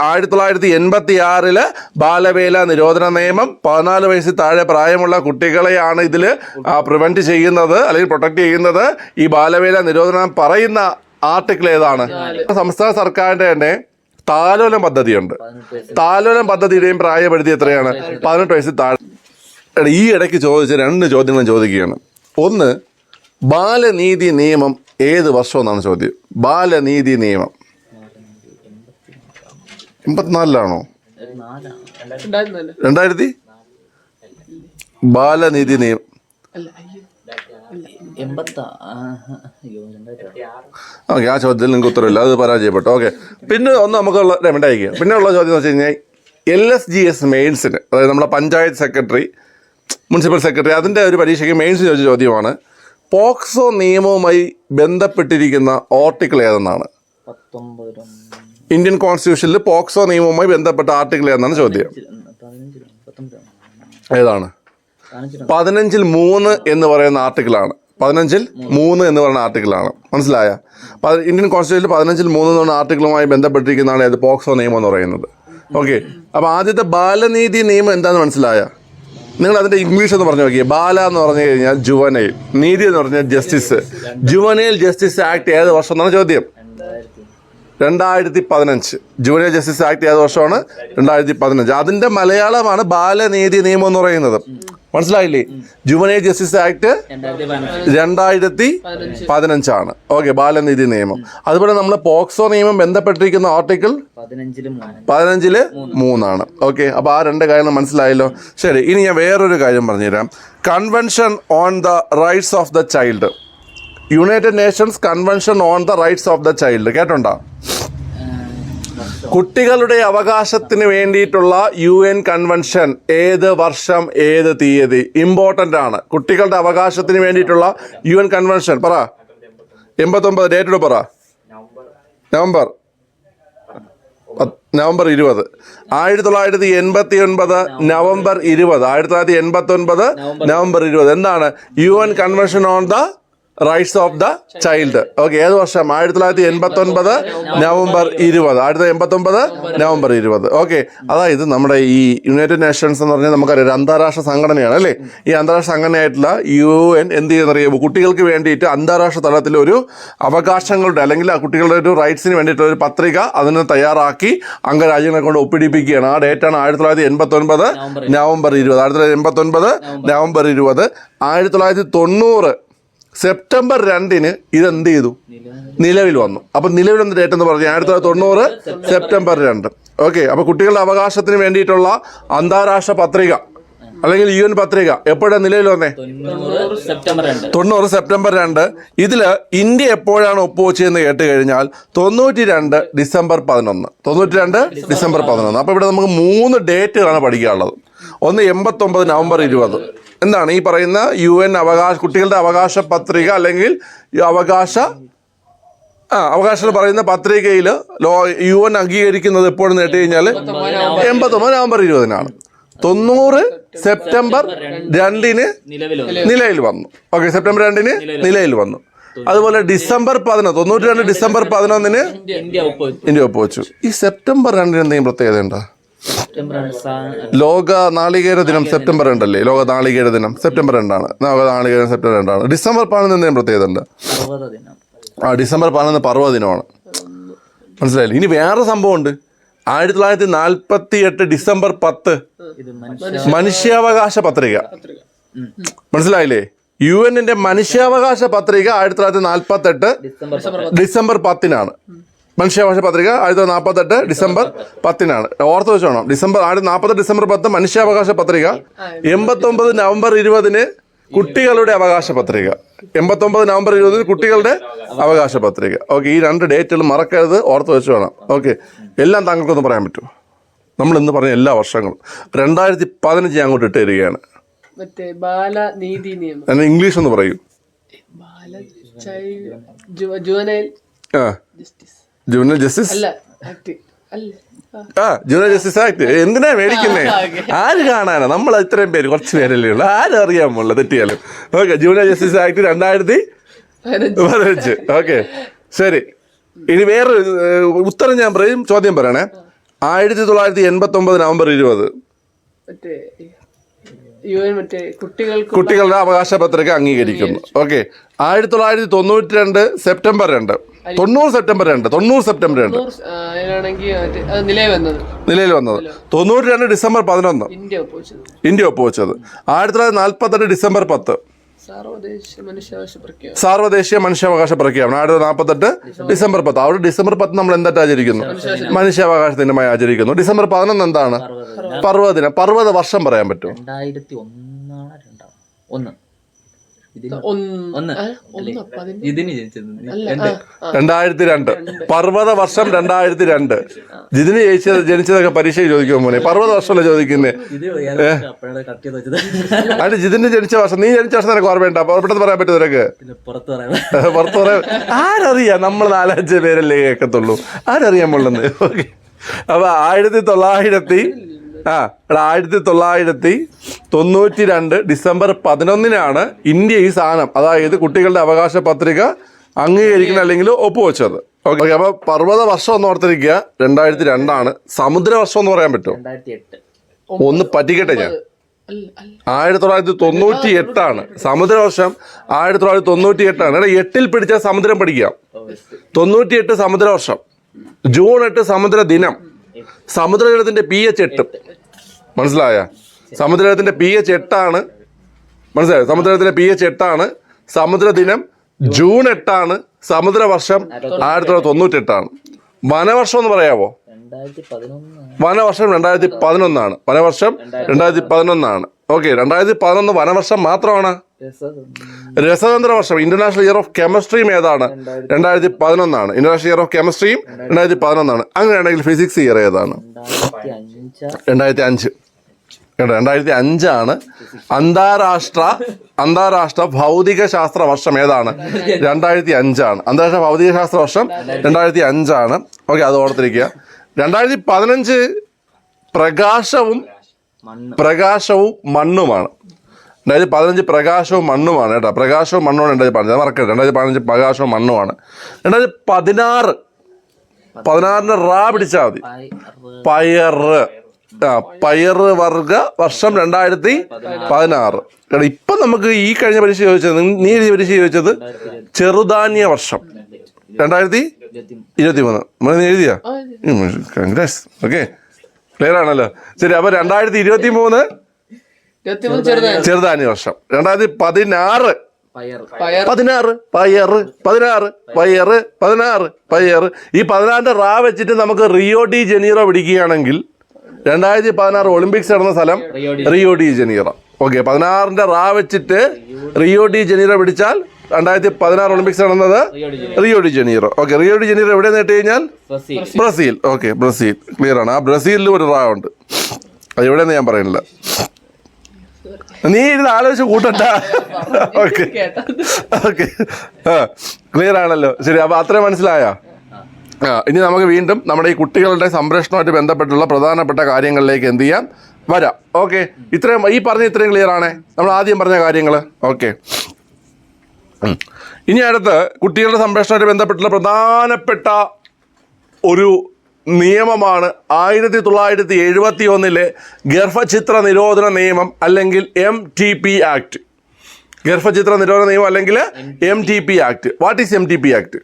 ആയിരത്തി തൊള്ളായിരത്തി എൺപത്തി ആറിൽ ബാലവേല നിരോധന നിയമം പതിനാല് വയസ്സിൽ താഴെ പ്രായമുള്ള കുട്ടികളെയാണ് ഇതിൽ പ്രിവെന്റ് ചെയ്യുന്നത് അല്ലെങ്കിൽ പ്രൊട്ടക്റ്റ് ചെയ്യുന്നത്. ഈ ബാലവേല നിരോധനം പറയുന്ന ആർട്ടിക്കിൾ ഏതാണ്? സംസ്ഥാന സർക്കാരിന്റെ തന്നെ താലോലം പദ്ധതിയുണ്ട്. താലോലം പദ്ധതിയുടെയും പ്രായപരിധി എത്രയാണ്? പതിനെട്ട് വയസ്സിൽ താഴെ. ഈ ഇടയ്ക്ക് ചോദിച്ച രണ്ട് ചോദ്യങ്ങൾ ചോദിക്കുകയാണ്. ഒന്ന് ബാലനീതി നിയമം ഏത് വർഷമെന്നാണ് ചോദ്യം. ബാലനീതി നിയമം. എൺപത്തിനാലിലാണോ? രണ്ടായിരത്തി? ബാലനീതി നിയമം. അല്ല അയ്യോ എൺപത്താ അയ്യോ രണ്ടായിരത്തി ഓക്കെ ആ ചോദ്യത്തിൽ നിങ്ങൾക്ക് ഉത്തരവില്ല അത് പരാജയപ്പെട്ടു. ഓക്കെ പിന്നെ ഒന്ന് നമുക്കുള്ള രണ്ടായിക്കുക പിന്നെ ഉള്ള ചോദ്യം എന്ന് വെച്ച് കഴിഞ്ഞാൽ എൽ എസ് ജി എസ് മെയിൻസിന് അതായത് നമ്മുടെ പഞ്ചായത്ത് സെക്രട്ടറി മുനിസിപ്പൽ സെക്രട്ടറി അതിന്റെ ഒരു പരീക്ഷയ്ക്ക് മെയിൻസ് ചോദിച്ച ചോദ്യമാണ് പോക്സോ നിയമവുമായി ബന്ധപ്പെട്ടിരിക്കുന്ന ഓർട്ടിക്കിൾ ഏതെന്നാണ്? പത്തൊമ്പത് രം- ഇന്ത്യൻ കോൺസ്റ്റിറ്റ്യൂഷനിൽ പോക്സോ നിയമവുമായി ബന്ധപ്പെട്ട ആർട്ടിക്കിൾ എന്നാണ് ചോദ്യം. ഏതാണ്. പതിനഞ്ചിൽ മൂന്ന് എന്ന് പറയുന്ന ആർട്ടിക്കിളാണ്. പതിനഞ്ചിൽ മൂന്ന്. എന്ന് പറയുന്ന ആർട്ടിക്കിളാണ്. മനസ്സിലായ? ഇന്ത്യൻ കോൺസ്റ്റിറ്റ്യൂഷനിൽ പതിനഞ്ചിൽ മൂന്ന് എന്ന് പറയുന്ന ആർട്ടിക്കിളുമായി ബന്ധപ്പെട്ടിരിക്കുന്നതാണ് ഏത് പോക്സോ നിയമം എന്ന് പറയുന്നത്. ഓക്കെ. അപ്പോൾ ആദ്യത്തെ ബാലനീതി നിയമം എന്താണെന്ന് മനസ്സിലായ? നിങ്ങൾ അതിന്റെ ഇംഗ്ലീഷ് എന്ന് പറഞ്ഞു നോക്കിയേ. ബാല എന്ന് പറഞ്ഞു കഴിഞ്ഞാൽ ജുവനൈൽ. നീതി എന്ന് പറഞ്ഞാൽ ജസ്റ്റിസ്. ജുവനൈൽ ജസ്റ്റിസ് ആക്ട് ഏത് വർഷം എന്നാണ് ചോദ്യം? രണ്ടായിരത്തി പതിനഞ്ച് ജൂനിയർ ജസ്റ്റിസ് ആക്ട് ഏത് വർഷമാണ് രണ്ടായിരത്തി പതിനഞ്ച് അതിന്റെ മലയാളമാണ് ബാലനീതി നിയമം എന്ന് പറയുന്നത്. മനസ്സിലായില്ലേ? ജുവനൈൽ ജസ്റ്റിസ് ആക്ട് രണ്ടായിരത്തി പതിനഞ്ച് രണ്ടായിരത്തി പതിനഞ്ചാണ് ഓക്കെ ബാലനീതി നിയമം. അതുപോലെ നമ്മൾ പോക്സോ നിയമം ബന്ധപ്പെട്ടിരിക്കുന്ന ആർട്ടിക്കിൾ പതിനഞ്ചിൽ മൂന്നാണ്. ഓക്കെ അപ്പോൾ ആ രണ്ട് കാര്യങ്ങൾ മനസ്സിലായല്ലോ? ശരി ഇനി ഞാൻ വേറൊരു കാര്യം പറഞ്ഞുതരാം. Convention on the rights of the child United Nations convention on the rights of the child കേട്ടുണ്ടോ? കുട്ടികളുടെ അവകാശത്തിന് വേണ്ടിയിട്ടുള്ള യു എൻ കൺവെൻഷൻ ഏത് വർഷം ഏത് തീയതി? ഇമ്പോർട്ടന്റ് ആണ്. കുട്ടികളുടെ അവകാശത്തിന് വേണ്ടിയിട്ടുള്ള യു എൻ കൺവെൻഷൻ പറ. എൺപത്തൊമ്പത് ഡേറ്റോട് പറ. നവംബർ നവംബർ ഇരുപത്. ആയിരത്തി തൊള്ളായിരത്തി എൺപത്തി ഒൻപത് നവംബർ ഇരുപത്. ആയിരത്തി തൊള്ളായിരത്തി എൺപത്തി ഒൻപത് നവംബർ ഇരുപത്. എന്താണ്? U N convention on the rights of the child okay ഏത് വർഷം? ആയിരത്തി തൊള്ളായിരത്തി എൺപത്തി ഒൻപത് നവംബർ ഇരുപത്. ആയിരത്തി എൺപത്തി ഒമ്പത് നവംബർ ഇരുപത്. ഓക്കെ അതായത് നമ്മുടെ ഈ യുണൈറ്റഡ് നേഷൻസ് എന്ന് പറഞ്ഞാൽ നമുക്കറിയാം ഒരു അന്താരാഷ്ട്ര സംഘടനയാണ് അല്ലേ? ഈ അന്താരാഷ്ട്ര സംഘടനയായിട്ടുള്ള യു എൻ എന്ത് ചെയ്യുന്നറിയാമോ കുട്ടികൾക്ക് വേണ്ടിയിട്ട് അന്താരാഷ്ട്ര തലത്തിൽ ഒരു അവകാശങ്ങളുടെ അല്ലെങ്കിൽ ആ കുട്ടികളുടെ ഒരു റൈറ്റ്സിന് വേണ്ടിയിട്ടുള്ള ഒരു പത്രിക അതിന് തയ്യാറാക്കി അംഗരാജ്യങ്ങളെ കൊണ്ട് ഒപ്പിടിപ്പിക്കുകയാണ്. ആ ഡേറ്റാണ് ആയിരത്തി തൊള്ളായിരത്തി എൺപത്തി ഒൻപത് നവംബർ ഇരുപത്. ആയിരത്തി തൊള്ളായിരത്തി എൺപത്തി ഒൻപത് നവംബർ ഇരുപത്. ആയിരത്തി തൊള്ളായിരത്തി തൊണ്ണൂറ് സെപ്റ്റംബർ രണ്ടിന് ഇതെന്ത് ചെയ്തു? നിലവിൽ വന്നു. അപ്പം നിലവിൽ വന്ന ഡേറ്റ് എന്ന് പറഞ്ഞാൽ ആയിരത്തി തൊള്ളായിരത്തി തൊണ്ണൂറ് സെപ്റ്റംബർ. രണ്ട്. ഓക്കെ അപ്പോൾ കുട്ടികളുടെ അവകാശത്തിന് വേണ്ടിയിട്ടുള്ള അന്താരാഷ്ട്ര പത്രിക അല്ലെങ്കിൽ യു എൻ പത്രിക എപ്പോഴാണ് നിലവിൽ വന്നേ? തൊണ്ണൂറ് സെപ്റ്റംബർ രണ്ട്. ഇതിൽ ഇന്ത്യ എപ്പോഴാണ് ഒപ്പുവെച്ചതെന്ന് കേട്ട് കഴിഞ്ഞാൽ തൊണ്ണൂറ്റി രണ്ട് ഡിസംബർ പതിനൊന്ന്. തൊണ്ണൂറ്റി രണ്ട് ഡിസംബർ പതിനൊന്ന്. അപ്പോൾ ഇവിടെ നമുക്ക് മൂന്ന് ഡേറ്റുകളാണ് പഠിക്കാനുള്ളത്. ഒന്ന് എൺപത്തൊമ്പത് നവംബർ ഇരുപത്. എന്താണ് ഈ പറയുന്ന യു എൻ അവകാശ കുട്ടികളുടെ അവകാശ പത്രിക അല്ലെങ്കിൽ അവകാശ ആ അവകാശം പറയുന്ന പത്രികയിൽ ലോ യു എൻ അംഗീകരിക്കുന്നത് എപ്പോഴെന്ന് കേട്ട് കഴിഞ്ഞാൽ എൺപത്തൊമ്പത് നവംബർ ഇരുപതിനാണ്. തൊണ്ണൂറ് സെപ്റ്റംബർ രണ്ടിന് നിലയിൽ വന്നു. ഓക്കെ സെപ്റ്റംബർ രണ്ടിന് നിലയിൽ വന്നു. അതുപോലെ ഡിസംബർ പതിനൊന്ന് തൊണ്ണൂറ്റി രണ്ട് ഡിസംബർ പതിനൊന്നിന് ഇന്ത്യ ഒപ്പുവെച്ചു. ഈ സെപ്റ്റംബർ രണ്ടിന് എന്തെങ്കിലും പ്രത്യേകത ഉണ്ടോ? ലോക നാളികേര ദിനം സെപ്റ്റംബർ രണ്ടല്ലേ? ലോക നാളികേര ദിനം സെപ്റ്റംബർ രണ്ടാണ്. ലോക നാളികേര സെപ്റ്റംബർ രണ്ടാണ്. ഡിസംബർ പതിനൊന്ന് എന്തെങ്കിലും പ്രത്യേകത ഉണ്ട്? ആ ഡിസംബർ പതിനൊന്ന് പർവ ദിനമാണ് മനസ്സിലായില്ലേ? ഇനി വേറെ സംഭവമുണ്ട്. ആയിരത്തി തൊള്ളായിരത്തി നാൽപ്പത്തി എട്ട് ഡിസംബർ പത്ത്. മനുഷ്യാവകാശ പത്രിക. മനസ്സിലായില്ലേ? യു എന്നിന്റെ മനുഷ്യാവകാശ പത്രിക ആയിരത്തി തൊള്ളായിരത്തി നാൽപ്പത്തി എട്ട് ഡിസംബർ ഡിസംബർ പത്തിനാണ്. മനുഷ്യാവകാശ പത്രിക ആയിരത്തി തൊള്ളായിരത്തി നാൽപ്പത്തെട്ട് ഡിസംബർ പത്തിനാണ്. ഓർത്ത് വെച്ചോണം. ഡിസംബർ ആയിരത്തി നാൽപ്പത്തെട്ട് ഡിസംബർ പത്ത് മനുഷ്യാവകാശ പത്രിക എൺപത്തൊമ്പത് നവംബർ ഇരുപതിന് കുട്ടികളുടെ അവകാശ പത്രിക എൺപത്തൊമ്പത് നവംബർ ഇരുപതിന് കുട്ടികളുടെ അവകാശ പത്രിക ഓക്കെ ഈ രണ്ട് ഡേറ്റുകൾ മറക്കരുത്. ഓർത്ത് വെച്ച് വേണം. ഓക്കെ എല്ലാം താങ്കൾക്കൊന്ന് പറയാൻ പറ്റുമോ നമ്മൾ ഇന്ന് പറഞ്ഞ എല്ലാ വർഷങ്ങളും. രണ്ടായിരത്തി പതിനഞ്ച് ഞാൻ അങ്ങോട്ട് ഇട്ട് തരികയാണ് മറ്റേ ബാല നിയമം. എന്നാൽ ഇംഗ്ലീഷ് ഒന്ന് പറയൂ. ബാല ജുവനൈൽ ആ. ജസ്റ്റിസ്. അല്ല ആ, ജൂനിയർ ജസ്റ്റിസ് ആക്ട് എന്തിനാ മേടിക്കുന്നേ? ആര് കാണാനാ? നമ്മൾ ഇത്രയും പേര് കുറച്ച് പേരല്ലേ ഉള്ളു. ആരും അറിയാൻ പോലുള്ള തെറ്റിയാലും. ഓക്കെ ജൂനിയർ ജസ്റ്റിസ് ആക്ട് രണ്ടായിരത്തി പതിനഞ്ച്. ഓക്കെ ശരി. ഇനി വേറെ ഉത്തരം ഞാൻ പറയും ചോദ്യം പറയണേ. ആയിരത്തി തൊള്ളായിരത്തി എൺപത്തി ഒമ്പത് നവംബർ ഇരുപത് മറ്റേ യു എൻ മറ്റേ കുട്ടികൾക്ക് കുട്ടികളുടെ അവകാശ പത്രിക അംഗീകരിക്കുന്നു ഓക്കെ. ആയിരത്തി തൊള്ളായിരത്തി തൊണ്ണൂറ്റി രണ്ട് സെപ്റ്റംബർ രണ്ട് തൊണ്ണൂറ് സെപ്റ്റംബർ രണ്ട് തൊണ്ണൂറ് സെപ്റ്റംബർ രണ്ട് നിലയിൽ വന്നത്. തൊണ്ണൂറ്റി രണ്ട് ഡിസംബർ പതിനൊന്ന്. ഇന്ത്യ ഒപ്പുവെച്ചത്. ആയിരത്തി തൊള്ളായിരത്തി നാൽപ്പത്തെട്ട് ഡിസംബർ പത്ത്. സാർവദേശീയ മനുഷ്യാവകാശ പ്രഖ്യാപനം. ആയിരത്തി നാൽപ്പത്തെട്ട് ഡിസംബർ പത്ത്. അവിടെ ഡിസംബർ പത്ത് നമ്മൾ എന്തായിട്ട് ആചരിക്കുന്നു? മനുഷ്യാവകാശ ദിനമായി ആചരിക്കുന്നു. ഡിസംബർ പതിനൊന്ന് എന്താണ്? പർവത ദിനം. പർവത വർഷം പറയാൻ പറ്റും രണ്ടായിരത്തി ഒന്ന്. ഇതിന് ജനിച്ചത്. രണ്ടായിരത്തി രണ്ട്. പർവത വർഷം രണ്ടായിരത്തി രണ്ട് ജിതിന് ജയിച്ചത് ജനിച്ചതൊക്കെ പരീക്ഷ ചോദിക്കുമോ മോനെ? പർവത വർഷമല്ല ചോദിക്കുന്നേ? അതിന് ജിതിന് ജനിച്ച വർഷം നീ ജനിച്ച വർഷം നിനക്ക് ഓർമ്മയുണ്ടോ? അപ്പൊ പെട്ടെന്ന് പറയാൻ പറ്റും നിനക്ക്? പുറത്ത് പറയാൻ ആരറിയാം നമ്മൾ നാലഞ്ച് പേരല്ലേ കേൾക്കത്തുള്ളൂ ആരറിയാൻ മുള്ളന്ന് അപ്പൊ ആയിരത്തി തൊള്ളായിരത്തി ആ എടാ ആയിരത്തി തൊള്ളായിരത്തി തൊണ്ണൂറ്റി രണ്ട് ഡിസംബർ പതിനൊന്നിനാണ് ഇന്ത്യ ഈ സാധനം അതായത് കുട്ടികളുടെ അവകാശ പത്രിക അംഗീകരിക്കണം അല്ലെങ്കിൽ ഒപ്പുവെച്ചത്. ഓക്കെ അപ്പൊ പർവത വർഷം എന്ന് ഓർത്തിരിക്കുക രണ്ടായിരത്തി രണ്ടാണ്. സമുദ്ര വർഷം എന്ന് പറയാൻ പറ്റുമോ? രണ്ടായിരത്തി ഒന്ന് പറ്റിക്കട്ടെ ഞാൻ. ആയിരത്തി തൊള്ളായിരത്തി തൊണ്ണൂറ്റി എട്ടാണ് സമുദ്രവർഷം ആയിരത്തി തൊള്ളായിരത്തി തൊണ്ണൂറ്റി എട്ടാണ് എടാ എട്ടിൽ പിടിച്ച സമുദ്രം പഠിക്കാം. തൊണ്ണൂറ്റി എട്ട് സമുദ്രവർഷം ജൂൺ എട്ട് സമുദ്ര ദിനം. സമുദ്രജലത്തിന്റെ പി എച്ച് എട്ട്. മനസ്സിലായ? സമുദ്രത്തിന്റെ പി എച്ച് എട്ടാണ്. മനസ്സിലായോ? സമുദ്രത്തിന്റെ പി എച്ച് എട്ടാണ്. സമുദ്രദിനം ജൂൺ എട്ടാണ്. സമുദ്രവർഷം ആയിരത്തി തൊള്ളായിരത്തി തൊണ്ണൂറ്റി എട്ടാണ് വനവർഷം എന്ന് പറയാവോ? വനവർഷം രണ്ടായിരത്തി പതിനൊന്നാണ് വനവർഷം രണ്ടായിരത്തി പതിനൊന്നാണ് ഓക്കെ രണ്ടായിരത്തി പതിനൊന്ന് വനവർഷം മാത്രമാണ്? രസതന്ത്ര. വർഷം ഇന്റർനാഷണൽ ഇയർ ഓഫ് കെമിസ്ട്രിയും ഏതാണ്? രണ്ടായിരത്തി പതിനൊന്നാണ് ഇന്റർനാഷണൽ ഇയർ ഓഫ് കെമിസ്ട്രിയും രണ്ടായിരത്തി പതിനൊന്നാണ് അങ്ങനെയാണെങ്കിൽ ഫിസിക്സ് ഇയർ ഏതാണ്? രണ്ടായിരത്തി അഞ്ച് കേട്ടോ രണ്ടായിരത്തി അഞ്ചാണ് അന്താരാഷ്ട്ര അന്താരാഷ്ട്ര ഭൗതിക ശാസ്ത്ര വർഷം ഏതാണ്? രണ്ടായിരത്തി അഞ്ചാണ് അന്താരാഷ്ട്ര ഭൗതിക ശാസ്ത്ര വർഷം രണ്ടായിരത്തി അഞ്ചാണ് ഓക്കെ അത് ഓർത്തിരിക്കുക. രണ്ടായിരത്തി പതിനഞ്ച് പ്രകാശവും പ്രകാശവും മണ്ണുമാണ്. രണ്ടായിരത്തി പതിനഞ്ച് പ്രകാശവും മണ്ണുമാണ് കേട്ടോ. പ്രകാശവും മണ്ണുമാണ് രണ്ടായിരത്തി പതിനഞ്ച് മറക്കരുത്. രണ്ടായിരത്തി പതിനഞ്ച് പ്രകാശവും മണ്ണുമാണ്. രണ്ടായിരത്തി പതിനാറ് പതിനാറിന് റാ പിടിച്ചാൽ മതി. പയറ്. ആ പയർ വർഗ വർഷം രണ്ടായിരത്തി പതിനാറ്. കാരണം ഇപ്പൊ നമുക്ക് ഈ കഴിഞ്ഞ പരീക്ഷ ചോദിച്ചത് നീ- എഴുതിയ പരീക്ഷ ചോദിച്ചത് ചെറുധാന്യ വർഷം. രണ്ടായിരത്തി ഇരുപത്തി മൂന്ന് നമ്മൾ നീ എഴുതിയ? കോൺഗ്രസ് കൺഗ്രാസ് ഓക്കെ ക്ലിയർ ആണല്ലോ. ശരി അപ്പൊ രണ്ടായിരത്തി ഇരുപത്തി മൂന്ന് ചെറുധാന്യ വർഷം. രണ്ടായിരത്തി പതിനാറ്. പയർ പയർ പതിനാറ് പയറ് പതിനാറ് പയറ് പതിനാറ് പയറ്. ഈ പതിനാറിന്റെ റാ വെച്ചിട്ട് നമുക്ക് റിയോ ഡി ജനീറോ പിടിക്കുകയാണെങ്കിൽ രണ്ടായിരത്തി പതിനാറ് ഒളിമ്പിക്സ് നടന്ന സ്ഥലം റിയോ ഡി- ജനീറ. ഓക്കെ പതിനാറിന്റെ റാ വെച്ചിട്ട് റിയോ ഡി ജനീറ പിടിച്ചാൽ രണ്ടായിരത്തി പതിനാറ് ഒളിമ്പിക്സ് നടന്നത് Rio de Janeiro. Okay Rio de Janeiro എവിടെ നേട്ട് കഴിഞ്ഞാൽ ബ്രസീൽ. Okay Brazil. ക്ലിയർ ആണ്. ആ ബ്രസീലിൽ ഒരു റാ ഉണ്ട്. അത് എവിടെയെന്ന് ഞാൻ പറയുന്നില്ല. നീ ഇരുന്ന് ആലോചിച്ച് കൂട്ടണ്ട. ഓക്കെ. ഓക്കെ. ക്ലിയർ ആണല്ലോ. ശരി അപ്പൊ അത്രയും മനസ്സിലായോ? ഇനി നമുക്ക് വീണ്ടും നമ്മുടെ ഈ കുട്ടികളുടെ സംരക്ഷണവുമായിട്ട് ബന്ധപ്പെട്ടുള്ള പ്രധാനപ്പെട്ട കാര്യങ്ങളിലേക്ക് എന്ത് ചെയ്യാം? വരാം. ഓക്കെ ഇത്രയും ഈ പറഞ്ഞ ഇത്രയും ക്ലിയർ ആണേ? നമ്മൾ ആദ്യം പറഞ്ഞ കാര്യങ്ങൾ. ഓക്കെ ഇനി അടുത്ത് കുട്ടികളുടെ സംരക്ഷണവുമായിട്ട് ബന്ധപ്പെട്ടുള്ള പ്രധാനപ്പെട്ട ഒരു നിയമമാണ് ആയിരത്തി തൊള്ളായിരത്തി എഴുപത്തി ഒന്നിലെ ഗർഭചിത്ര നിരോധന നിയമം അല്ലെങ്കിൽ എം ടി പി ആക്ട് ഗർഭചിത്ര നിരോധന നിയമം അല്ലെങ്കിൽ M T P act what is M T P act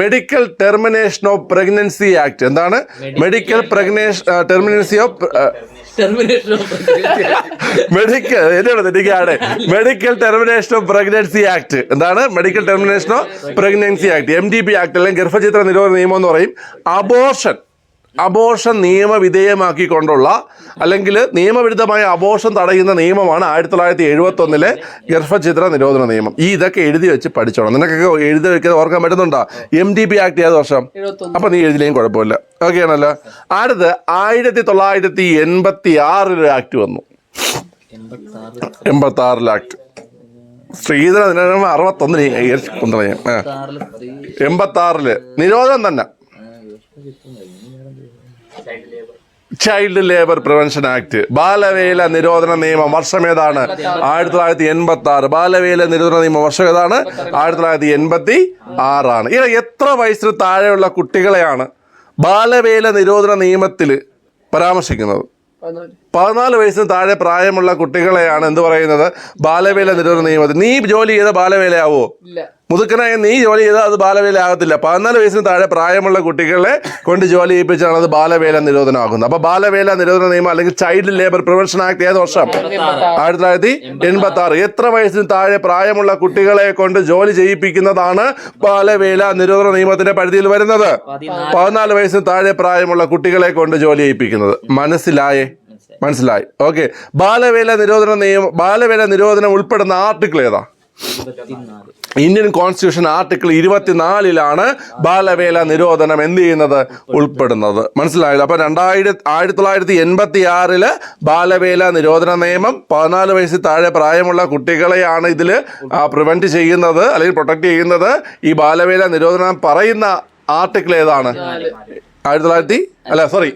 medical termination of pregnancy act എന്താണ്? Medical pregnation terminancy of medical തെറ്റിക്കാണ് medical termination of pregnancy act എന്താണ്? Medical termination of pregnancy act M D P act അല്ലെങ്കിൽ ഗർഭചിത്ര നിരോധന നിയമം എന്ന് പറയും. Abortion abortion നിയമവിധേയമാക്കിക്കൊണ്ടുള്ള അല്ലെങ്കിൽ നിയമവിരുദ്ധമായ അബോർഷൻ തടയുന്ന നിയമമാണ് ആയിരത്തി തൊള്ളായിരത്തി എഴുപത്തി ഒന്നിലെ ഗർഭചിത്ര നിരോധന നിയമം. ഈ ഇതൊക്കെ എഴുതി വെച്ച് പഠിച്ചോണം. നിനക്കൊക്കെ എഴുതി വെക്കാൻ ഓർക്കാൻ പറ്റുന്നുണ്ടോ? എം ഡി പി ആക്ട് ഏത് വർഷം? അപ്പൊ നീ എഴുതിലേയും കുഴപ്പമില്ല. ഓക്കെ ആണല്ലോ. അടുത്ത് ആയിരത്തി തൊള്ളായിരത്തി എൺപത്തി ആറിൽ ആക്ട് വന്നു. എൺപത്തി ആറ് ആറിൽ ആക്ട് ശ്രീധര നിരോധനം അറുപത്തൊന്നിന് കൊണ്ടുപോയി എൺപത്തി ആറിൽ നിരോധനം തന്നെ. ചൈൽഡ് ലേബർ പ്രിവെൻഷൻ ആക്ട് ബാലവേല നിരോധന നിയമം വർഷം ഏതാണ്? ആയിരത്തി തൊള്ളായിരത്തി എൺപത്തി ആറ് ബാലവേല നിരോധന നിയമം വർഷം ഏതാണ്? ആയിരത്തി തൊള്ളായിരത്തി എൺപത്തി ആറാണ് ഇത് എത്ര വയസ്സിന് താഴെയുള്ള കുട്ടികളെയാണ് ബാലവേല നിരോധന നിയമത്തിൽ പരാമർശിക്കുന്നത്? പതിനാല് വയസ്സിന് താഴെ പ്രായമുള്ള കുട്ടികളെയാണ് എന്ത് പറയുന്നത്? ബാലവേല നിരോധന നിയമത്തിൽ. നീ ജോലി ചെയ്ത ബാലവേലയാവോ? മുതുക്കനായ നീ ജോലി ചെയ്താൽ അത് ബാലവേല ആകത്തില്ല പതിനാല് വയസ്സിന് താഴെ പ്രായമുള്ള കുട്ടികളെ കൊണ്ട് ജോലി ചെയ്യിപ്പിച്ചാണ് അത് ബാലവേല നിരോധനമാകുന്നത് അപ്പൊ ബാലവേല നിരോധന നിയമം അല്ലെങ്കിൽ ചൈൽഡ് ലേബർ പ്രിവെൻഷൻ ആക്ട് ഏത് വർഷം? ആയിരത്തി തൊള്ളായിരത്തി എൺപത്തി ആറ് എത്ര വയസ്സിന് താഴെ പ്രായമുള്ള കുട്ടികളെ കൊണ്ട് ജോലി ചെയ്യിപ്പിക്കുന്നതാണ് ബാലവേല നിരോധന നിയമത്തിന്റെ പരിധിയിൽ വരുന്നത്? പതിനാല് വയസ്സിന് താഴെ പ്രായമുള്ള കുട്ടികളെ കൊണ്ട് ജോലി ചെയ്യിപ്പിക്കുന്നത്. മനസ്സിലായേ? മനസ്സിലായി. ഓക്കെ ബാലവേല നിരോധന നിയമം ബാലവേല നിരോധനം ഉൾപ്പെടുന്ന ആർട്ടിക്കിൾ ഏതാ? ഇന്ത്യൻ കോൺസ്റ്റിറ്റ്യൂഷൻ ആർട്ടിക്കിൾ ഇരുപത്തിനാലിലാണ് ബാലവേല നിരോധനം എന്ത് ചെയ്യുന്നത്? ഉൾപ്പെടുന്നത്. മനസ്സിലായില്ല? അപ്പൊ രണ്ടായിരത്തി ആയിരത്തി തൊള്ളായിരത്തി എൺപത്തി ആറിൽ ബാലവേല നിരോധന നിയമം പതിനാല് വയസ്സിൽ താഴെ പ്രായമുള്ള കുട്ടികളെയാണ് ഇതിൽ പ്രിവെന്റ് ചെയ്യുന്നത് അല്ലെങ്കിൽ പ്രൊട്ടക്ട് ചെയ്യുന്നത്. ഈ ബാലവേല നിരോധനം പറയുന്ന ആർട്ടിക്കിൾ ഏതാണ്? ആയിരത്തി തൊള്ളായിരത്തി അല്ല സോറി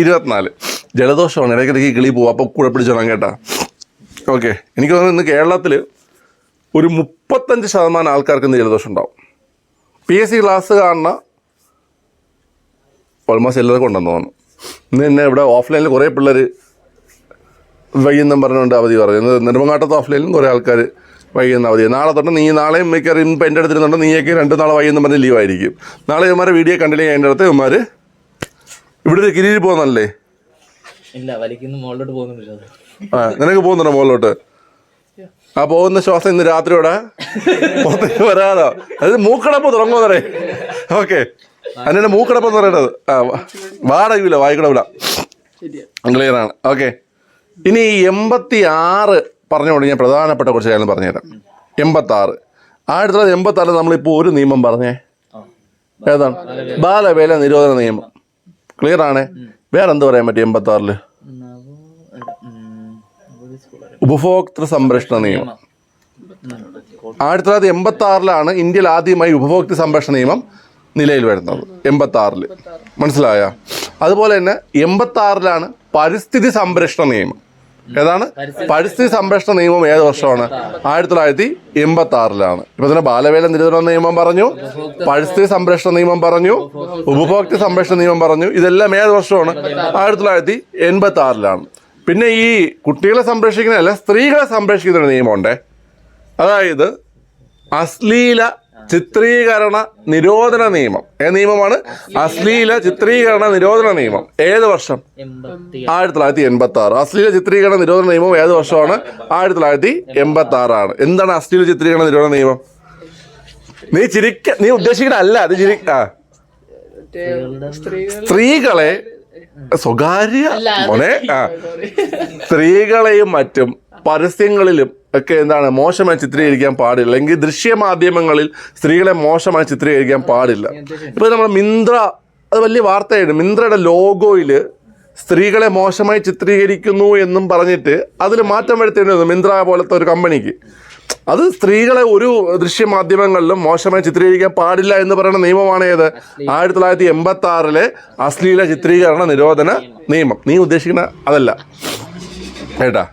ഇരുപത്തിനാല്. ജലദോഷമാണ്. ഇടയ്ക്കിടയ്ക്ക് കിളി പോവും. അപ്പോൾ കൂടെ പിടിച്ചോളാം കേട്ടാ. ഓക്കെ എനിക്ക് തോന്നുന്നു ഇന്ന് കേരളത്തിൽ ഒരു മുപ്പത്തഞ്ച് ശതമാനം ആൾക്കാർക്ക് ഇന്ന് ജലദോഷം ഉണ്ടാവും. പി എസ് സി ക്ലാസ് കാണുന്ന ഓൾമോസ്റ്റ് എല്ലാവർക്കും ഉണ്ടെന്ന് തോന്നുന്നു. ഇന്ന് തന്നെ ഇവിടെ ഓഫ്ലൈനിൽ കുറേ പിള്ളേർ വൈകുന്നേരം പറഞ്ഞുകൊണ്ട് അവധി പറഞ്ഞു. നെടുമങ്ങാട്ടത്ത് ഓഫ്ലൈനിലും കുറേ ആൾക്കാർ വൈകുന്ന അവധി നാളെ തൊട്ട് നീ നാളെയും മിക്കവാറും ഇപ്പം എന്റെ അടുത്തിരുന്നുണ്ട് നീയൊക്കെ രണ്ട് നാളെ വൈകുന്ന പറഞ്ഞ് ലീവ് ആയിരിക്കും നാളെ ഇവന്മാരെ വീഡിയോ കണ്ടില്ലെങ്കിൽ എന്റെ അടുത്ത് ഇവന്മാർ ഇവിടെ കിരീരി പോകുന്നല്ലേ ഇല്ല വലിക്കുന്ന മുകളിലോട്ട് പോകുന്നുണ്ട് ആ നിനക്ക് പോകുന്നുണ്ടോ മുകളിലോട്ട് ആ പോകുന്ന ശ്വാസം ഇന്ന് രാത്രിയോടെ പുറത്തേക്ക് വരാതോ. അത് മൂക്കടപ്പ് തുടങ്ങുന്നതേ ഓക്കെ. അതിനെ മൂക്കടപ്പ് എന്ന് പറയുന്നത് ആ വാടകയില്ല വായിക്കടവില്ല ക്ലിയറാണ് ക്ലിയർ ആണ് ഓക്കെ. ഇനി എൺപത്തി ആറ് പറഞ്ഞുകൊണ്ട് ഞാൻ പ്രധാനപ്പെട്ട കുറച്ച് കാര്യങ്ങൾ പറഞ്ഞുതരാം. എൺപത്താറ്. ആയിരത്തി തൊള്ളായിരത്തി എൺപത്തി ആറിൽ നമ്മളിപ്പോൾ ഒരു നിയമം പറഞ്ഞേ. ഏതാണ്? ബാലവേല. നിരോധന നിയമം. ക്ലിയർ ആണേ? വേറെ എന്ത് പറയാൻ പറ്റും എൺപത്തി ആറിൽ ഉപഭോക്തൃ സംരക്ഷണ നിയമം. ആയിരത്തി തൊള്ളായിരത്തി എൺപത്തി ആറിലാണ് ഇന്ത്യയിൽ ആദ്യമായി ഉപഭോക്തൃ സംരക്ഷണ നിയമം നിലയിൽ വരുന്നത്. എൺപത്തി ആറിൽ മനസ്സിലായ? അതുപോലെ തന്നെ എൺപത്തി ആറിലാണ് പരിസ്ഥിതി സംരക്ഷണ നിയമം. ഏതാണ്? പരിസ്ഥിതി സംരക്ഷണ നിയമം ഏത് വർഷമാണ്? ആയിരത്തി തൊള്ളായിരത്തി എൺപത്തി ആറിലാണ് ഇപ്പൊ തന്നെ ബാലവേല നിരോധന നിയമം പറഞ്ഞു പരിസ്ഥിതി സംരക്ഷണ നിയമം പറഞ്ഞു ഉപഭോക്തൃ സംരക്ഷണ നിയമം പറഞ്ഞു. ഇതെല്ലാം ഏത് വർഷമാണ്? ആയിരത്തി തൊള്ളായിരത്തി എൺപത്തി ആറിലാണ് പിന്നെ ഈ കുട്ടികളെ സംരക്ഷിക്കുന്ന അല്ല സ്ത്രീകളെ സംരക്ഷിക്കുന്ന ഒരു നിയമമുണ്ടേ. അതായത് അശ്ലീല ചിത്രീകരണ നിരോധന നിയമം. ഏ നിയമമാണ്? അശ്ലീല ചിത്രീകരണ നിരോധന നിയമം. ഏത് വർഷം? ആയിരത്തി തൊള്ളായിരത്തി എൺപത്തി ആറ് അശ്ലീല ചിത്രീകരണ നിരോധന നിയമം ഏത് വർഷമാണ്? ആയിരത്തി തൊള്ളായിരത്തി എൺപത്തി ആറാണ് എന്താണ് അശ്ലീല ചിത്രീകരണ നിരോധന നിയമം? നീ ചിരിക്ക നീ ഉദ്ദേശിക്കുന്ന അല്ല അത് ചിരി ആ. സ്ത്രീകളെ സ്വകാര്യ മോനെ സ്ത്രീകളെയും മറ്റും പരസ്യങ്ങളിലും ഒക്കെ എന്താണ് മോശമായി ചിത്രീകരിക്കാൻ പാടില്ല. അല്ലെങ്കിൽ ദൃശ്യമാധ്യമങ്ങളിൽ സ്ത്രീകളെ മോശമായി ചിത്രീകരിക്കാൻ പാടില്ല. ഇപ്പോൾ നമ്മൾ മിന്ത്ര അത് വലിയ വാർത്തയായിരുന്നു മിന്ത്രയുടെ ലോഗോയിൽ സ്ത്രീകളെ മോശമായി ചിത്രീകരിക്കുന്നു എന്നും പറഞ്ഞിട്ട് അതിൽ മാറ്റം വരുത്തേണ്ടി മിന്ത്ര പോലത്തെ ഒരു കമ്പനിക്ക്. അത് സ്ത്രീകളെ ഒരു ദൃശ്യമാധ്യമങ്ങളിലും മോശമായി ചിത്രീകരിക്കാൻ പാടില്ല എന്ന് പറയുന്ന നിയമമാണ് ഏത്? ആയിരത്തി തൊള്ളായിരത്തി എൺപത്തി ആറിലെ അശ്ലീല ചിത്രീകരണ നിരോധന നിയമം. നീ ഉദ്ദേശിക്കുന്ന അതല്ല. കേട്ടാ?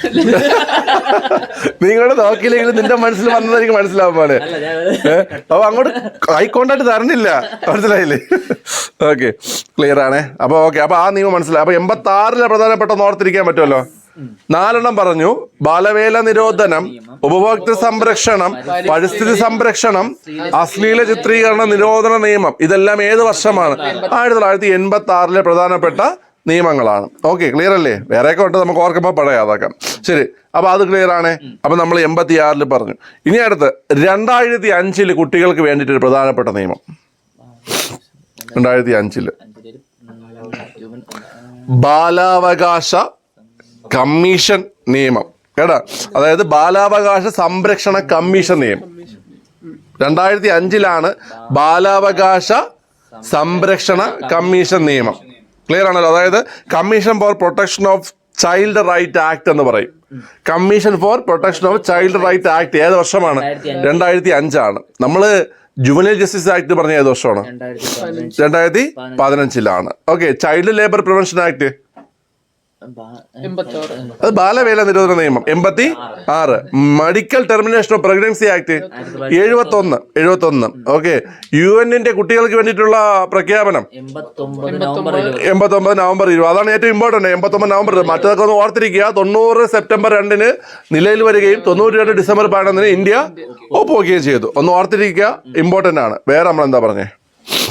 നിങ്ങളുടെ നോക്കിയില്ലെങ്കിലും നിന്റെ മനസ്സിൽ വന്നത് എനിക്ക് മനസ്സിലാവാൻ പോലെ അപ്പൊ അങ്ങോട്ട് ഐ കോണ്ടാക്ട് തരണില്ല. മനസ്സിലായില്ലേ? ഓക്കെ ക്ലിയർ ആണേ. അപ്പൊ ഓക്കെ അപ്പൊ ആ നിയമം മനസ്സിലായി. അപ്പൊ എൺപത്തി ആറിലെ പ്രധാനപ്പെട്ട ഓർത്തിരിക്കാൻ പറ്റുമല്ലോ? നാലെണ്ണം പറഞ്ഞു. ബാലവേല നിരോധനം ഉപഭോക്തൃ സംരക്ഷണം പരിസ്ഥിതി സംരക്ഷണം അശ്ലീല ചിത്രീകരണ നിരോധന നിയമം. ഇതെല്ലാം ഏത് വർഷമാണ്? ആയിരത്തി തൊള്ളായിരത്തി എൺപത്തി ആറിലെ പ്രധാനപ്പെട്ട നിയമങ്ങളാണ്. ഓക്കെ ക്ലിയർ അല്ലേ? വേറെയൊക്കെ ഉണ്ട് നമുക്ക് ഓർക്കുമ്പോൾ പടയാതാക്കാം ശരി അപ്പൊ അത് ക്ലിയർ ആണ്. അപ്പൊ നമ്മൾ എൺപത്തി ആറിൽ പറഞ്ഞു. ഇനി അടുത്ത് രണ്ടായിരത്തി അഞ്ചിൽ കുട്ടികൾക്ക് വേണ്ടിയിട്ട് ഒരു പ്രധാനപ്പെട്ട നിയമം. രണ്ടായിരത്തി അഞ്ചിൽ ബാലാവകാശ കമ്മീഷൻ നിയമം. കേട്ടാ? അതായത് ബാലാവകാശ സംരക്ഷണ കമ്മീഷൻ നിയമം. രണ്ടായിരത്തി അഞ്ചിലാണ് ബാലാവകാശ സംരക്ഷണ കമ്മീഷൻ നിയമം. ക്ലിയർ ആണല്ലോ? അതായത് commission for protection of child right act എന്ന് പറയും. Commission for protection of child right act ഏത് വർഷമാണ്? രണ്ടായിരത്തി അഞ്ചാണ് നമ്മൾ ജുവനൈൽ ജസ്റ്റിസ് ആക്ട് പറഞ്ഞ ഏത് വർഷമാണ്? രണ്ടായിരത്തി പതിനഞ്ച് രണ്ടായിരത്തി പതിനഞ്ചിലാണ് okay child labour prevention act അത് ബാലവേല നിരോധന നിയമം. എൺപത്തി ആറ്. Medical termination of pregnancy act എഴുപത്തി ഒന്ന് എഴുപത്തി ഒന്ന് ഓക്കെ. യു എന്നിന്റെ കുട്ടികൾക്ക് വേണ്ടിയിട്ടുള്ള പ്രഖ്യാപനം. എൺപത്തി ഒമ്പത് നവംബർ ഇരുപത്. അതാണ് ഏറ്റവും ഇമ്പോർട്ടന്റ് എൺപത്തി ഒമ്പത് നവംബർ മറ്റതൊക്കെ ഒന്ന് ഓർത്തിരിക്കുക. തൊണ്ണൂറ് സെപ്റ്റംബർ രണ്ടിന് നിലയിൽ വരികയും തൊണ്ണൂറ്റി രണ്ട് ഡിസംബർ പതിനൊന്നിന് ഇന്ത്യ ഒപ്പുവെക്കുകയും ചെയ്തു. ഒന്ന് ഓർത്തിരിക്കുക. ഇമ്പോർട്ടന്റ് ആണ്. വേറെ നമ്മൾ എന്താ പറഞ്ഞേ?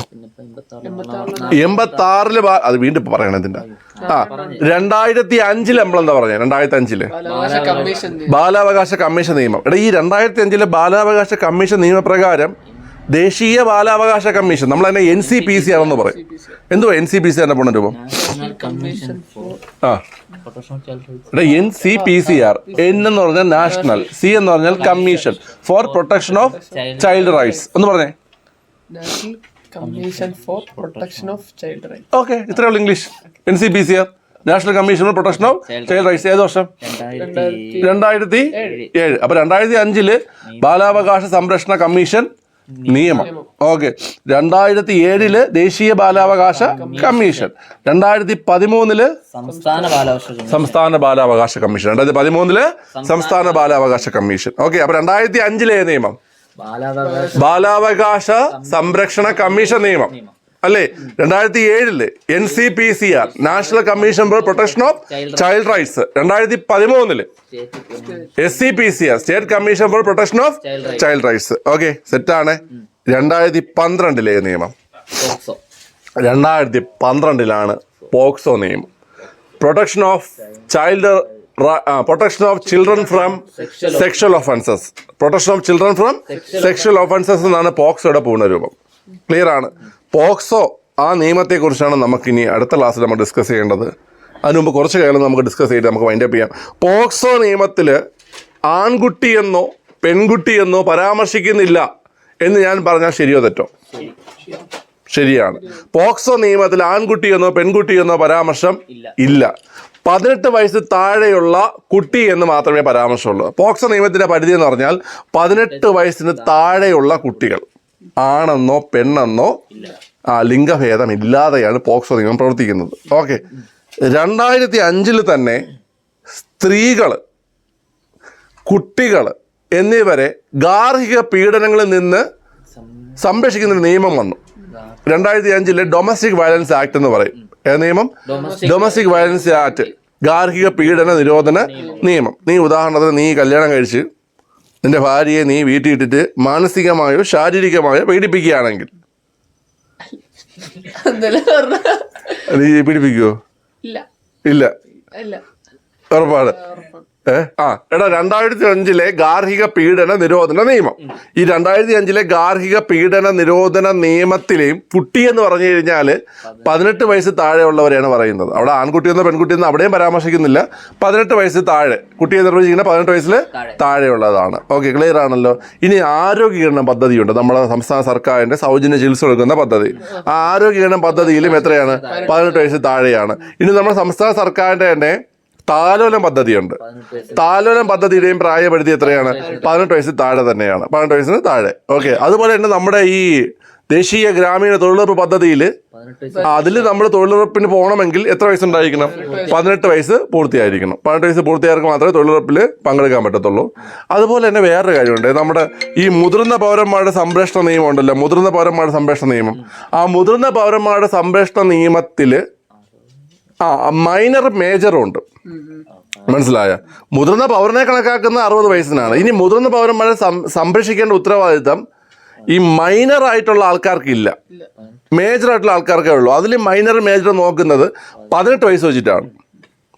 പിന്നെ ഇപ്പൊ എൺപത്താറ്. എൺപത്തി ആറിൽ അത് വീണ്ടും ഇപ്പൊ പറയണ ഇതിന്റെ. ആ രണ്ടായിരത്തി അഞ്ചിൽ നമ്മൾ എന്താ പറഞ്ഞ? രണ്ടായിരത്തി അഞ്ചിൽ ബാലാവകാശ കമ്മീഷൻ ബാലാവകാശ കമ്മീഷൻ നിയമം. എടാ ഈ രണ്ടായിരത്തി അഞ്ചിലെ ബാലാവകാശ കമ്മീഷൻ നിയമപ്രകാരം ദേശീയ ബാലാവകാശ കമ്മീഷൻ നമ്മൾ അതിനെ എൻ സി പി സി ആണെന്ന് പറയും. എന്തുവാ എൻ സി പി സി എന്നെ പൂർണരൂപം രൂപം? കമ്മീഷൻ ആ. N C P C R N എന്ന് പറഞ്ഞാൽ നാഷണൽ സി എന്ന് പറഞ്ഞാൽ commission for protection of child rights ഒന്ന് പറഞ്ഞേ. National commission for protection of child right okay ഇത്രയേ ഉള്ളൂ English N C B C R national commission for protection of child rights ഏത് വർഷം? രണ്ടായിരത്തി ഏഴ്. അപ്പൊ രണ്ടായിരത്തി അഞ്ചിൽ ബാലാവകാശ സംരക്ഷണ കമ്മീഷൻ നിയമം. ഓക്കെ രണ്ടായിരത്തി ഏഴിൽ ദേശീയ ബാലാവകാശ കമ്മീഷൻ. രണ്ടായിരത്തി പതിമൂന്നിൽ സംസ്ഥാന ബാലാവകാശ കമ്മീഷൻ. രണ്ടായിരത്തി പതിമൂന്നിൽ സംസ്ഥാന ബാലാവകാശ കമ്മീഷൻ. ഓക്കെ അപ്പൊ രണ്ടായിരത്തി അഞ്ചിലെ നിയമം? ബാലാവകാശ സംരക്ഷണ കമ്മീഷൻ നിയമം. അല്ലേ? രണ്ടായിരത്തി ഏഴിൽ N C P C R national commission for protection of child rights. രണ്ടായിരത്തി പതിമൂന്നിൽ S C P C R state commission for protection of child rights. Okay സെറ്റാണ്. രണ്ടായിരത്തി പന്ത്രണ്ടിലെ നിയമം. പോക്സോ. രണ്ടായിരത്തി പന്ത്രണ്ടിലാണ് പോക്സോ നിയമം. Protection of child protection of children from sexual offences protection of children from sexual offences എന്നാണ് പോക്സോയുടെ പൂർണരൂപം. ക്ലിയർ ആണ്? പോക്സോ ആ നിയമത്തെക്കുറിച്ചാണ് നമുക്കിനി അടുത്ത ക്ലാസ്സിൽ നമ്മൾ ഡിസ്കസ് ചെയ്യേണ്ടത്. അതിന് മുമ്പ് കുറച്ച് കാര്യങ്ങൾ നമുക്ക് ഡിസ്കസ് ചെയ്തിട്ട് നമുക്ക് വൈൻഡപ്പ് ചെയ്യാം. പോക്സോ നിയമത്തിൽ ആൺകുട്ടിയെന്നോ പെൺകുട്ടിയെന്നോ പരാമർശിക്കുന്നില്ല എന്ന് ഞാൻ പറഞ്ഞാൽ ശരിയോ തെറ്റോ? ശരിയാണ്. പോക്സോ നിയമത്തിൽ ആൺകുട്ടിയെന്നോ പെൺകുട്ടിയെന്നോ പരാമർശം ഇല്ല. പതിനെട്ട് വയസ്സ് താഴെയുള്ള കുട്ടി എന്ന് മാത്രമേ പരാമർശമുള്ളൂ. പോക്സോ നിയമത്തിന്റെ പരിധി എന്ന് പറഞ്ഞാൽ പതിനെട്ട് വയസ്സിന് താഴെയുള്ള കുട്ടികൾ. ആണെന്നോ പെണ്ണെന്നോ ആ ലിംഗഭേദം ഇല്ലാതെയാണ് പോക്സോ നിയമം പ്രവർത്തിക്കുന്നത്. ഓക്കെ. രണ്ടായിരത്തി അഞ്ചിൽ തന്നെ സ്ത്രീകൾ കുട്ടികൾ എന്നിവരെ ഗാർഹിക പീഡനങ്ങളിൽ നിന്ന് സംരക്ഷിക്കുന്ന നിയമം വന്നു. രണ്ടായിരത്തി അഞ്ചിലെ ഡൊമസ്റ്റിക് വയലൻസ് ആക്ട് എന്ന് പറയും. നിയമം? ഡൊമസ്റ്റിക് വയലൻസ് ആക്ട് ഗാർഹിക പീഡന നിരോധന നിയമം. നീ ഉദാഹരണത്തിന് നീ കല്യാണം കഴിച്ച് നിന്റെ ഭാര്യയെ നീ വീട്ടിൽ ഇട്ടിട്ട് മാനസികമായോ ശാരീരികമായോ പീഡിപ്പിക്കുകയാണെങ്കിൽ. നീ പീഡിപ്പിക്കുവോ? ഇല്ല. ഇല്ല. ഇല്ല. ഉറപ്പാണ്. ഏഹ് ആ എടാ രണ്ടായിരത്തി അഞ്ചിലെ ഗാർഹിക പീഡന നിരോധന നിയമം. ഈ രണ്ടായിരത്തി അഞ്ചിലെ ഗാർഹിക പീഡന നിരോധന നിയമത്തിലെയും കുട്ടി എന്ന് പറഞ്ഞു കഴിഞ്ഞാൽ പതിനെട്ട് വയസ്സ് താഴെയുള്ളവരെയാണ് പറയുന്നത്. അവിടെ ആൺകുട്ടിയെന്നോ പെൺകുട്ടിയെന്നോ അവിടെയും പരാമർശിക്കുന്നില്ല. പതിനെട്ട് വയസ്സ് താഴെ. കുട്ടിയെ നിർവചിക്കുന്ന പതിനെട്ട് വയസ്സിൽ താഴെയുള്ളതാണ്. ഓക്കെ ക്ലിയർ ആണല്ലോ? ഇനി ആരോഗ്യകരണം പദ്ധതിയുണ്ട്. നമ്മുടെ സംസ്ഥാന സർക്കാരിന്റെ സൗജന്യ ചികിത്സ കൊടുക്കുന്ന പദ്ധതി. ആ ആരോഗ്യകരണം പദ്ധതിയിലും എത്രയാണ്? പതിനെട്ട് വയസ്സ് താഴെയാണ്. ഇനി നമ്മുടെ സംസ്ഥാന സർക്കാരിന്റെ തന്നെ താലോലം പദ്ധതിയുണ്ട്. താലോലം പദ്ധതിയുടെയും പ്രായപരിധി എത്രയാണ്? പതിനെട്ട് വയസ്സിൽ താഴെ തന്നെയാണ്. പതിനെട്ട് വയസ്സിന് താഴെ. ഓക്കെ. അതുപോലെ തന്നെ നമ്മുടെ ഈ ദേശീയ ഗ്രാമീണ തൊഴിലുറപ്പ് പദ്ധതിയിൽ അതിൽ നമ്മൾ തൊഴിലുറപ്പിന് പോകണമെങ്കിൽ എത്ര വയസ്സുണ്ടായിരിക്കണം? പതിനെട്ട് വയസ്സ് പൂർത്തിയായിരിക്കണം. പതിനെട്ട് വയസ്സ് പൂർത്തിയായവർക്ക് മാത്രമേ തൊഴിലുറപ്പിൽ പങ്കെടുക്കാൻ പറ്റത്തുള്ളൂ. അതുപോലെ തന്നെ വേറൊരു കാര്യമുണ്ട്. നമ്മുടെ ഈ മുതിർന്ന പൗരന്മാരുടെ സംരക്ഷണ നിയമം ഉണ്ടല്ലോ. മുതിർന്ന പൗരന്മാരുടെ സംരക്ഷണ നിയമം. ആ മുതിർന്ന പൗരന്മാരുടെ സംരക്ഷണ നിയമത്തിൽ ആ മൈനർ മേജറും ഉണ്ട്. മനസ്സിലായ. മുതിർന്ന പൗരനെ കണക്കാക്കുന്ന അറുപത് വയസ്സിനാണ്. ഇനി മുതിർന്ന പൗരന്മാരെ സംരക്ഷിക്കേണ്ട ഉത്തരവാദിത്തം ഈ മൈനർ ആയിട്ടുള്ള ആൾക്കാർക്ക് ഇല്ല. മേജർ ആയിട്ടുള്ള ആൾക്കാർക്കേ ഉള്ളൂ. അതിൽ മൈനർ മേജർ നോക്കുന്നത് പതിനെട്ട് വയസ്സ് വെച്ചിട്ടാണ്.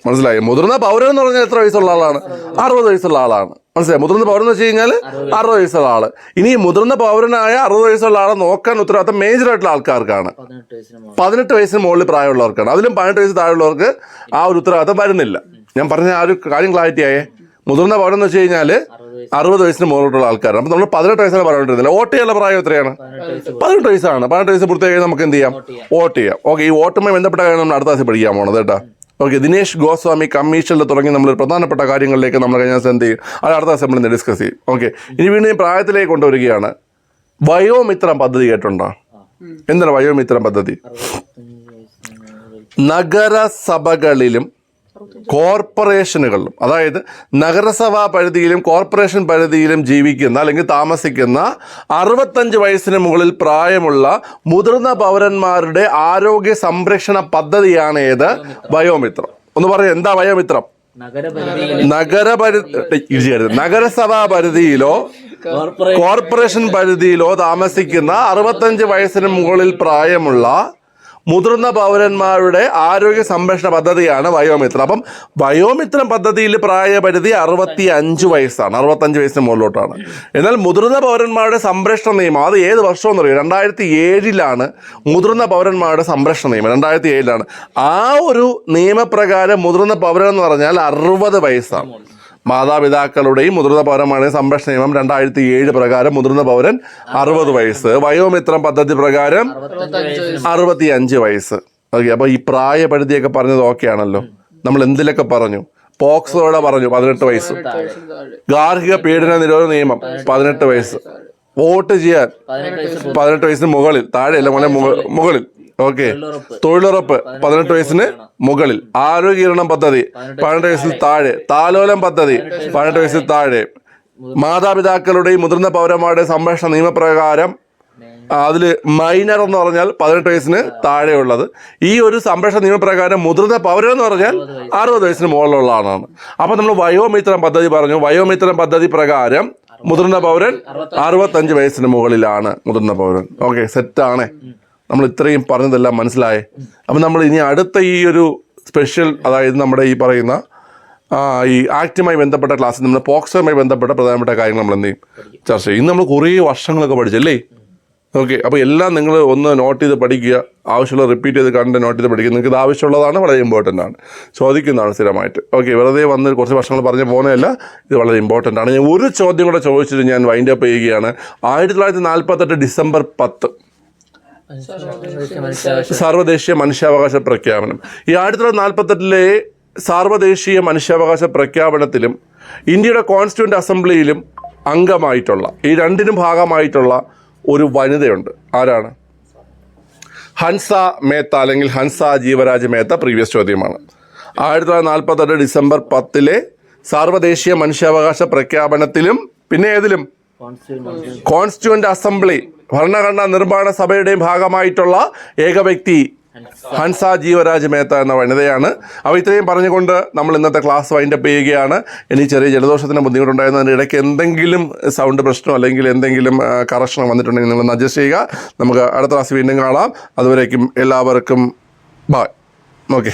മനസ്സിലായി? മുതിർന്ന പൗരൻ എന്ന് പറഞ്ഞാൽ എത്ര വയസ്സുള്ള ആളാണ്? അറുപത് വയസ്സുള്ള ആളാണ്. മനസ്സിലായി? മുതിർന്ന പൗരൻ എന്ന് വെച്ച് കഴിഞ്ഞാൽ അറുപത് വയസ്സുള്ള ആൾ. ഇനി മുതിർന്ന പൗരനായ അറുപത് വയസ്സുള്ള ആളെ നോക്കാൻ ഉത്തരവാദിത്തം മേജർ ആയിട്ടുള്ള ആൾക്കാർക്കാണ്. പതിനെട്ട് വയസ്സിന് മുകളിൽ. പ്രായമുള്ളവർക്കാണ്. അതിലും പതിനെട്ട് വയസ്സ് താഴെയുള്ളവർക്ക് ആ ഒരു ഉത്തരവാദിത്തം വരുന്നില്ല. ഞാൻ പറഞ്ഞ ആ ഒരു കാര്യം ക്ലാരിറ്റി ആയേ. മുതിർന്ന പൗരൻ എന്ന് വെച്ച് കഴിഞ്ഞാൽ അറുപത് വയസ്സ് അറുപത് വയസ്സിന് മുകളിലുള്ള ആൾക്കാരാണ്. അപ്പം നമ്മൾ പതിനെട്ട് വയസ്സാണ് പറഞ്ഞിട്ടിരുന്നില്ല വോട്ട് ചെയ്യാനുള്ള പ്രായം എത്രയാണ്? പതിനെട്ട് വയസ്സാണ്. പതിനെട്ട് വയസ്സ് പൂർത്തിയായി നമുക്ക് എന്ത് ചെയ്യാം? വോട്ട് ചെയ്യാം. ഓക്കെ ഈ വോട്ടുമായി ബന്ധപ്പെട്ട കാര്യം നമ്മൾ അടുത്ത ദിവസം പഠിക്കാൻ പോണത് കേട്ടോ. ഓക്കെ ദിനേഷ് ഗോസ്വാമി കമ്മീഷനിൽ തുടങ്ങി നമ്മൾ പ്രധാനപ്പെട്ട കാര്യങ്ങളിലേക്ക് നമ്മൾ കഴിഞ്ഞ ദിവസം എന്ത് ചെയ്യും? അത് അടുത്ത ദിവസം നമ്മൾ ഡിസ്കസ് ചെയ്യും. ഓക്കെ ഇനി വീണ്ടും പ്രായത്തിലേക്ക് കൊണ്ടുവരികയാണ്. വയോമിത്രം പദ്ധതി കേട്ടുണ്ടോ എന്താണ് വയോമിത്രം പദ്ധതി? നഗരസഭകളിലും കോർപ്പറേഷനുകളിലും അതായത് നഗരസഭാ പരിധിയിലും കോർപ്പറേഷൻ പരിധിയിലും ജീവിക്കുന്ന അല്ലെങ്കിൽ താമസിക്കുന്ന അറുപത്തഞ്ച് വയസ്സിന് മുകളിൽ പ്രായമുള്ള മുതിർന്ന പൗരന്മാരുടെ ആരോഗ്യ സംരക്ഷണ പദ്ധതിയാണ് ഏത്? വയോമിത്രം. ഒന്ന് പറയാം എന്താ വയോമിത്രം? നഗരപരിധി. നഗരസഭാ പരിധിയിലോ കോർപ്പറേഷൻ പരിധിയിലോ താമസിക്കുന്ന അറുപത്തഞ്ച് വയസ്സിന് മുകളിൽ പ്രായമുള്ള മുതിർന്ന പൗരന്മാരുടെ ആരോഗ്യ സംരക്ഷണ പദ്ധതിയാണ് വയോമിത്രം. അപ്പം വയോമിത്രം പദ്ധതിയിൽ പ്രായപരിധി അറുപത്തി അഞ്ച് വയസ്സാണ്. അറുപത്തഞ്ച് വയസ്സിന് മുകളിലോട്ടാണ്. എന്നാൽ മുതിർന്ന പൗരന്മാരുടെ സംരക്ഷണ നിയമം അത് ഏത് വർഷമെന്ന് അറിയാം രണ്ടായിരത്തി ഏഴിലാണ് മുതിർന്ന പൗരന്മാരുടെ സംരക്ഷണ നിയമം. രണ്ടായിരത്തി ഏഴിലാണ് ആ ഒരു നിയമപ്രകാരം മുതിർന്ന പൗരൻ എന്ന് പറഞ്ഞാൽ അറുപത് വയസ്സാണ്. മാതാപിതാക്കളുടെയും മുതിർന്ന പൗരന്മാരുടെയും സംരക്ഷണ നിയമം രണ്ടായിരത്തി ഏഴ് പ്രകാരം മുതിർന്ന പൗരൻ അറുപത് വയസ്സ്. വയോമിത്രം പദ്ധതി പ്രകാരം അറുപത്തി അഞ്ച് വയസ്സ്. ഓക്കെ അപ്പോൾ ഈ പ്രായപരിധിയൊക്കെ പറഞ്ഞത് ഓക്കെ ആണല്ലോ നമ്മൾ എന്തിലൊക്കെ പറഞ്ഞു? പോക്സോടെ പറഞ്ഞു പതിനെട്ട് വയസ്സ്. ഗാർഹിക പീഡന നിരോധന നിയമം പതിനെട്ട് വയസ്സ്. വോട്ട് ചെയ്യാൻ പതിനെട്ട് വയസ്സ് പതിനെട്ട് വയസ്സിന് മുകളിൽ താഴെയല്ല മുകളിൽ. ഓക്കെ. തൊഴിലുറപ്പ്. പതിനെട്ട് വയസ്സിന് മുകളിൽ. ആരോഗ്യകിരണം പദ്ധതി. പതിനെട്ട് വയസ്സിൽ താഴെ. താലോലം പദ്ധതി. പതിനെട്ട് വയസ്സിൽ താഴെ. മാതാപിതാക്കളുടെയും മുതിർന്ന പൗരന്മാരുടെ സംരക്ഷണ നിയമപ്രകാരം അതിൽ മൈനർ എന്ന് പറഞ്ഞാൽ പതിനെട്ട് വയസ്സിന് താഴെയുള്ളത്. ഈ ഒരു സംരക്ഷണ നിയമപ്രകാരം മുതിർന്ന പൗരൻ എന്ന് പറഞ്ഞാൽ അറുപത് വയസ്സിന് മുകളിലുള്ള ആളാണ് അപ്പോൾ നമ്മൾ വയോമിത്രം പദ്ധതി പറഞ്ഞു. വയോമിത്രം പദ്ധതി പ്രകാരം മുതിർന്ന പൗരൻ അറുപത്തഞ്ച് വയസ്സിന് മുകളിലാണ് മുതിർന്ന പൗരൻ. ഓക്കെ സെറ്റാണേ. നമ്മൾ ഇത്രയും പറഞ്ഞതെല്ലാം മനസ്സിലായേ. അപ്പം നമ്മൾ ഇനി അടുത്ത ഈ ഒരു സ്പെഷ്യൽ അതായത് നമ്മുടെ ഈ പറയുന്ന ഈ ആക്റ്റുമായി ബന്ധപ്പെട്ട ക്ലാസ്സിൽ നമ്മൾ പോക്സോയുമായി ബന്ധപ്പെട്ട പ്രധാനപ്പെട്ട കാര്യങ്ങൾ നമ്മൾ എന്ത് ചെയ്യും? ചർച്ച ചെയ്യും. ഇന്ന് നമ്മൾ കുറേ വർഷങ്ങളൊക്കെ പഠിച്ചല്ലേ? ഓക്കെ അപ്പോൾ എല്ലാം നിങ്ങൾ ഒന്ന് നോട്ട് ചെയ്ത് പഠിക്കുക. ആവശ്യമുള്ള റിപ്പീറ്റ് ചെയ്ത് കണ്ട് നോട്ട് ചെയ്ത് പഠിക്കുക. നിങ്ങൾക്ക് ഇത് ആവശ്യമുള്ളതാണ് വളരെ ഇമ്പോർട്ടന്റ് ആണ്. ചോദിക്കുന്നതാണ് സ്ഥിരമായിട്ട്. ഓക്കെ വെറുതെ വന്ന് കുറച്ച് വർഷങ്ങൾ പറഞ്ഞ് പോകുന്നതല്ല ഇത് വളരെ ഇമ്പോർട്ടന്റ് ആണ്. ഞാൻ ഒരു ചോദ്യം കൂടെ ചോദിച്ചിട്ട് ഞാൻ വൈൻഡ് അപ്പ് ചെയ്യുകയാണ്. ആയിരത്തി തൊള്ളായിരത്തി നാൽപ്പത്തെട്ട് ഡിസംബർ പത്ത്. സാർവദേശീയ മനുഷ്യാവകാശ പ്രഖ്യാപനം. ഈ ആയിരത്തി തൊള്ളായിരത്തി നാൽപ്പത്തെട്ടിലെ സാർവദേശീയ മനുഷ്യാവകാശ പ്രഖ്യാപനത്തിലും ഇന്ത്യയുടെ കോൺസ്റ്റിറ്റ്യൂന്റ് അസംബ്ലിയിലും അംഗമായിട്ടുള്ള ഈ രണ്ടിനും ഭാഗമായിട്ടുള്ള ഒരു വനിതയുണ്ട്. ആരാണ്? ഹൻസ മേത്ത അല്ലെങ്കിൽ ഹൻസ ജീവരാജ് മേത്ത പ്രീവിയസ് ചോദ്യമാണ്. ആയിരത്തി തൊള്ളായിരത്തി നാൽപ്പത്തെട്ട് ഡിസംബർ പത്തിലെ സാർവദേശീയ മനുഷ്യാവകാശ പ്രഖ്യാപനത്തിലും പിന്നെ ഏതിലും? കോൺസ്റ്റിറ്റ്യൂന്റ് കോൺസ്റ്റിറ്റ്യൂന്റ് അസംബ്ലി ഭരണഘടനാ നിർമ്മാണ സഭയുടെയും ഭാഗമായിട്ടുള്ള ഏക വ്യക്തി ഹൻസ ജീവരാജ് മേത്ത എന്ന വനിതയാണ്. അപ്പോൾ ഇത്രയും പറഞ്ഞുകൊണ്ട് നമ്മൾ ഇന്നത്തെ ക്ലാസ് വൈൻഡപ്പ് ചെയ്യുകയാണ്. ഇനി ചെറിയ ജലദോഷത്തിന് ബുദ്ധിമുട്ടുണ്ടായിരുന്നതിന്റെ ഇടയ്ക്ക് എന്തെങ്കിലും സൗണ്ട് പ്രശ്നം അല്ലെങ്കിൽ എന്തെങ്കിലും കറക്ഷൻ വന്നിട്ടുണ്ടെങ്കിൽ നിങ്ങൾ അഡ്ജസ്റ്റ് ചെയ്യുക. നമുക്ക് അടുത്ത ക്ലാസ് വീണ്ടും കാണാം. അതുവരേക്കും എല്ലാവർക്കും ബായ് ഓക്കെ